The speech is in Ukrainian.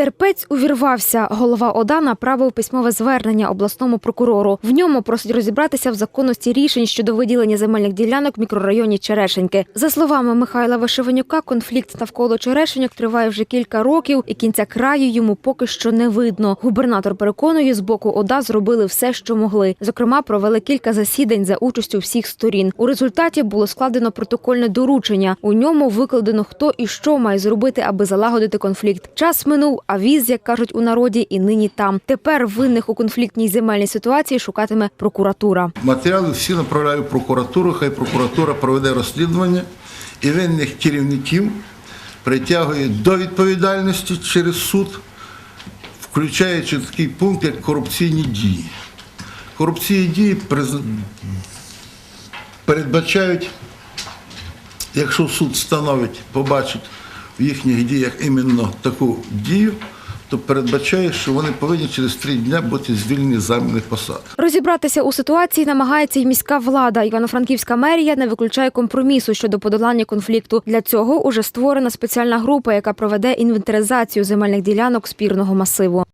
Терпець увірвався. Голова ОДА направив письмове звернення обласному прокурору. В ньому просить розібратися в законності рішень щодо виділення земельних ділянок в мікрорайоні Черешеньки. За словами Михайла Вишиванюка, конфлікт навколо Черешеньок триває вже кілька років, і кінця краю йому поки що не видно. Губернатор переконує, з боку ОДА зробили все, що могли. Зокрема, провели кілька засідань за участю всіх сторін. У результаті було складено протокольне доручення. У ньому викладено, хто і що має зробити, аби залагодити конфлікт. Час минув, а віз, як кажуть у народі, і нині там. Тепер винних у конфліктній земельній ситуації шукатиме прокуратура. Матеріали всі направляю прокуратуру, хай прокуратура проведе розслідування і винних керівників притягує до відповідальності через суд, включаючи такий пункт, як корупційні дії. Корупційні дії передбачають, якщо суд встановить, побачить в їхніх діях іменно таку дію, то передбачає, що вони повинні через три дні бути звільнені з займаних посад. Розібратися у ситуації намагається й міська влада. Івано-Франківська мерія не виключає компромісу щодо подолання конфлікту. Для цього уже створена спеціальна група, яка проведе інвентаризацію земельних ділянок спірного масиву.